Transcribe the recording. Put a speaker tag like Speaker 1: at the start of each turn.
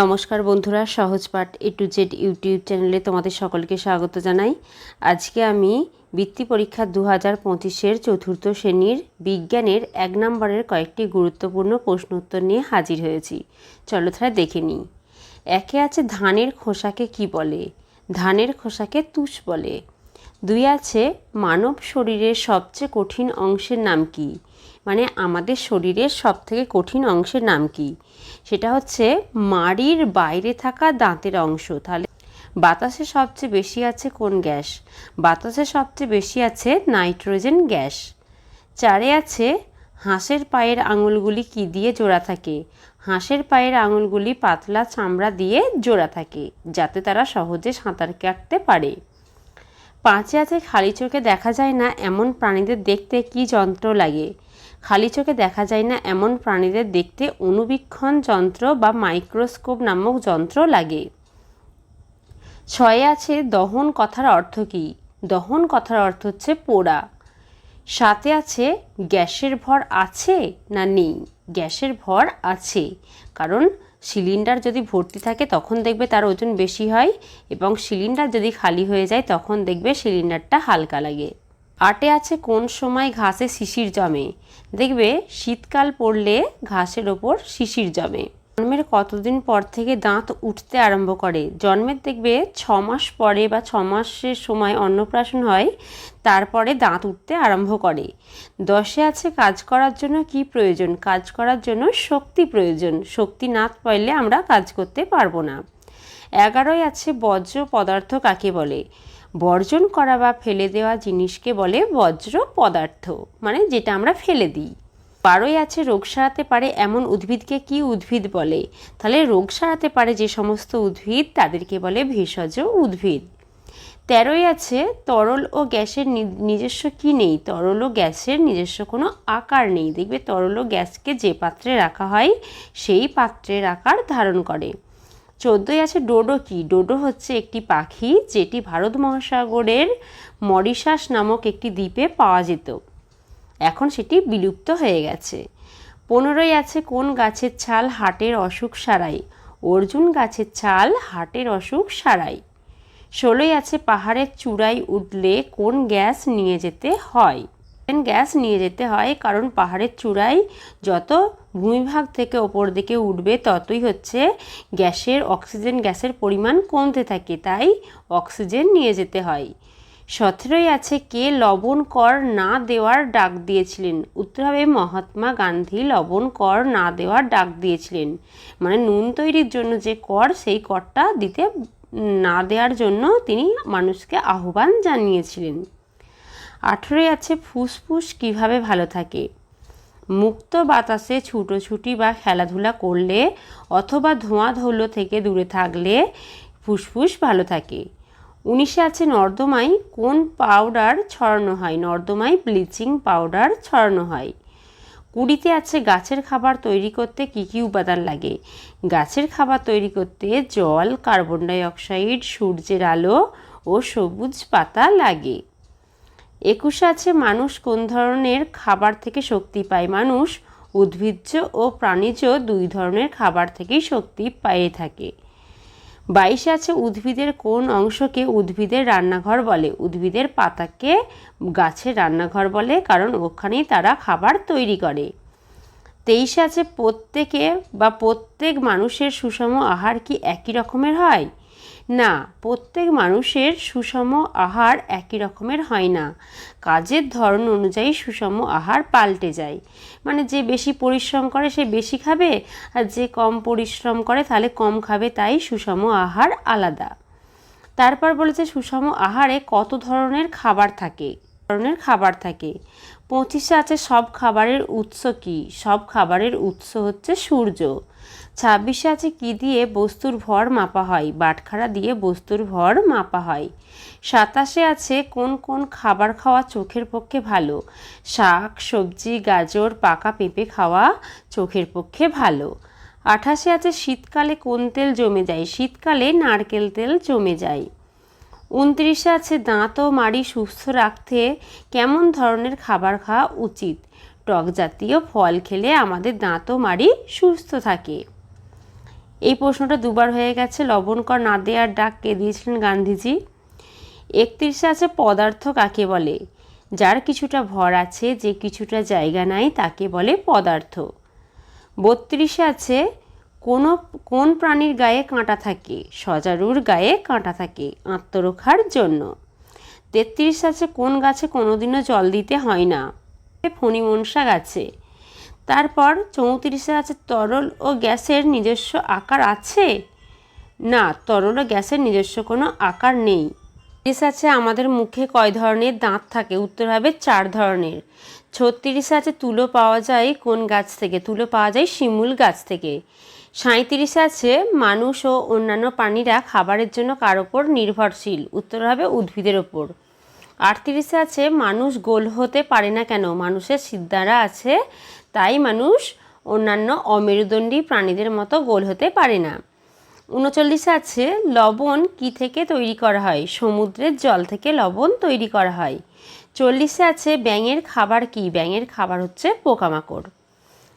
Speaker 1: নমস্কার বন্ধুরা Sahajpath A to Z YouTube চ্যানেলে তোমাদের সকলকে স্বাগত জানাই। আজকে আমি বৃত্তি পরীক্ষা দু হাজার পঁচিশের চতুর্থ শ্রেণির বিজ্ঞানের এক নম্বরের কয়েকটি গুরুত্বপূর্ণ প্রশ্ন উত্তর নিয়ে হাজির হয়েছি। চলো তাহলে দেখে নিই। একে আছে ধানের খোসাকে কি বলে? ধানের খোসাকে তুষ বলে। দুই আছে, মানব শরীরের সবচেয়ে কঠিন অংশের নাম কি? মানে আমাদের শরীরের সব থেকে কঠিন অংশের নাম কি? সেটা হচ্ছে মাড়ির বাইরে থাকা দাঁতের অংশ। তাহলে বাতাসে সবচেয়ে বেশি আছে কোন গ্যাস? বাতাসে সবচেয়ে বেশি আছে নাইট্রোজেন গ্যাস। চারে আছে, হাঁসের পায়ের আঙুলগুলি কি দিয়ে জোড়া থাকে? হাঁসের পায়ের আঙুলগুলি পাতলা চামড়া দিয়ে জোড়া থাকে, যাতে তারা সহজে সাঁতার কাটতে পারে। পাঁচে আছে খালি চোখে দেখা যায় না এমন প্রাণীদের দেখতে কি যন্ত্র লাগে? খালি চোখে দেখা যায় না এমন প্রাণীদের দেখতে অনুবীক্ষণ যন্ত্র বা মাইক্রোস্কোপ নামক যন্ত্র লাগে। ছয়ে আছে দহন কথার অর্থ কী? দহন কথার অর্থ হচ্ছে পোড়া। সাথে আছে গ্যাসের ভর আছে না নেই? গ্যাসের ভর আছে, কারণ সিলিন্ডার যদি ভর্তি থাকে, তখন দেখবে তার ওজন বেশি হয় এবং সিলিন্ডার যদি খালি হয়ে যায়, তখন দেখবে সিলিন্ডারটা হালকা লাগে। আটে আছে কোন সময় ঘাসে শিশির জমে? দেখবে শীতকাল পড়লে ঘাসের ওপর শিশির জমে। জন্মের কতদিন পর থেকে দাঁত উঠতে আরম্ভ করে? জন্মের দেখবে ছ মাস পরে বা ছ মাসের সময় অন্নপ্রাশন হয়, তারপরে দাঁত উঠতে আরম্ভ করে। দশে আছে কাজ করার জন্য কি প্রয়োজন? কাজ করার জন্য শক্তি প্রয়োজন। শক্তি না পাইলে আমরা কাজ করতে পারব না। এগারোয় আছে বজ্র পদার্থ কাকে বলে? বর্জন করা বা ফেলে দেওয়া জিনিসকে বলে বজ্র পদার্থ। মানে যেটা আমরা ফেলে দিই। বারোই আছে, রোগ সারাতে পারে এমন উদ্ভিদকে কি উদ্ভিদ বলে? তাহলে রোগ সারাতে পারে যে সমস্ত উদ্ভিদ, তাদেরকে বলে ভেষজ উদ্ভিদ। তেরোই আছে, তরল ও গ্যাসের নিজস্ব কি নেই? তরল ও গ্যাসের নিজস্ব কোনো আকার নেই। দেখবে তরল ও গ্যাসকে যে পাত্রে রাখা হয়, সেই পাত্রের আকার ধারণ করে। চোদ্দোই আছে, ডোডো কি? ডোডো হচ্ছে একটি পাখি যেটি ভারত মহাসাগরের মরিশাস নামক একটি দ্বীপে পাওয়া যেত। এখন সেটি বিলুপ্ত হয়ে গেছে। পনেরোই আছে কোন গাছের ছাল হাটের অসুখ সারাই? অর্জুন গাছের ছাল হাটের অসুখ সারাই। ষোলোই আছে পাহাড়ের চূড়ায় উঠলে কোন গ্যাস নিয়ে যেতে হয়? গ্যাস নিয়ে যেতে হয়? কারণ পাহাড়ের চূড়ায় যত ভূমিভাগ থেকে ওপর দিকে উঠবে, ততই হচ্ছে গ্যাসের, অক্সিজেন গ্যাসের পরিমাণ কমতে থাকে। তাই অক্সিজেন নিয়ে যেতে হয়। সতেরোই আছে কে লবণ কর না দেওয়ার ডাক দিয়েছিলেন। উত্তর হবে মহাত্মা গান্ধী, লবণ কর না দেওয়ার ডাক দিয়েছিলেন। মানে নুন তৈরির জন্য যে কর, সেই করটা দিতে না দেওয়ার জন্য তিনি মানুষকে আহ্বান জানিয়েছিলেন। আঠেরোই আছে ফুসফুস কীভাবে ভালো থাকে? মুক্ত বাতাসে ছুটোছুটি বা খেলাধুলা করলে অথবা ধোঁয়া ধৌলো থেকে দূরে থাকলে ফুসফুস ভালো থাকে। উনিশে আছে নর্দমায় কোন পাউডার ছড়ানো হয়? নর্দমায় ব্লিচিং পাউডার ছড়ানো হয়। কুড়িতে আছে গাছের খাবার তৈরি করতে কী কী উপাদান লাগে? গাছের খাবার তৈরি করতে জল, কার্বন ডাইঅক্সাইড, সূর্যের আলো ও সবুজ পাতা লাগে। একুশে আছে মানুষ কোন ধরনের খাবার থেকে শক্তি পায়? মানুষ উদ্ভিজ্জ ও প্রাণীজ দুই ধরনের খাবার থেকেই শক্তি পেয়ে থাকে। বাইশে আছে উদ্ভিদের কোন অংশকে উদ্ভিদের রান্নাঘর বলে? উদ্ভিদের পাতাকে গাছের রান্নাঘর বলে, কারণ ওখানেই তারা খাবার তৈরি করে। তেইশে আছে প্রত্যেকে বা প্রত্যেক মানুষের সুষম আহার কি একই রকমের হয়? না, প্রত্যেক মানুষের সুষম আহার একই রকমের হয় না। কাজের ধরন অনুযায়ী সুষম আহার পাল্টে যায়। মানে যে বেশি পরিশ্রম করে সে বেশি খাবে, আর যে কম পরিশ্রম করে তাহলে কম খাবে, তাই সুষম আহার আলাদা। তারপর বলেছে সুষম আহারে কত ধরনের খাবার থাকে? ধরনের খাবার থাকে। পঁচিশে আছে সব খাবারের উৎস কি? সব খাবারের উৎস হচ্ছে সূর্য। ছাব্বিশে আছে কি দিয়ে বস্তুর ভর মাপা হয়? বাটখারা দিয়ে বস্তুর ভর মাপা হয়। সাতাশে আছে কোন কোন খাবার খাওয়া চোখের পক্ষে ভালো? শাক, সবজি, গাজর, পাকা পেঁপে খাওয়া চোখের পক্ষে ভালো। আঠাশে আছে শীতকালে কোন তেল জমে যায়? শীতকালে নারকেল তেল জমে যায়। উনত্রিশে আছে দাঁত ও মাড়ি সুস্থ রাখতে কেমন ধরনের খাবার খাওয়া উচিত? টক জাতীয় ফল খেলে আমাদের দাঁত ও মাড়ি সুস্থ থাকে। এই প্রশ্নটা দুবার হয়ে গেছে লবণ কর না দেওয়ার ডাক কে দিয়েছিলেন গান্ধীজি? একত্রিশে আছে পদার্থ কাকে বলে? যার কিছুটা ভর আছে, যে কিছুটা জায়গা নাই তাকে বলে পদার্থ। বত্রিশে আছে কোনো, কোন প্রাণীর গায়ে কাঁটা থাকে? সজারুর গায়ে কাঁটা থাকে আত্মরক্ষার জন্য। তেত্রিশ আছে, কোন গাছে কোনোদিনও জল দিতে হয় না? ফণিমনসা গাছে। তারপর চৌত্রিশে আছে, তরল ও গ্যাসের নিজস্ব আকার আছে? না, তরল ও গ্যাসের নিজস্ব কোনো আকার নেই। তিরিশ আছে, আমাদের মুখে কয় ধরনের দাঁত থাকে? উত্তর হবে চার ধরনের। ছত্রিশে আছে, তুলো পাওয়া যায় কোন গাছ থেকে? তুলো পাওয়া যায় শিমুল গাছ থেকে। সাঁত্রিশে আছে, মানুষ ও অন্যান্য প্রাণীরা খাবারের জন্য কার ওপর নির্ভরশীল? উত্তর হবে উদ্ভিদের ওপর। আটত্রিশে আছে, মানুষ গোল হতে পারে না কেন? মানুষের সিদ্ধারা আছে, তাই মানুষ অন্যান্য অমেরুদণ্ডী প্রাণীদের মতো গোল হতে পারে না। উনচল্লিশে আছে, লবণ কি থেকে তৈরি করা হয়? সমুদ্রের জল থেকে লবণ তৈরি করা হয়। চল্লিশে আছে, ব্যাঙের খাবার কি? ব্যাঙের খাবার হচ্ছে পোকামাকড়।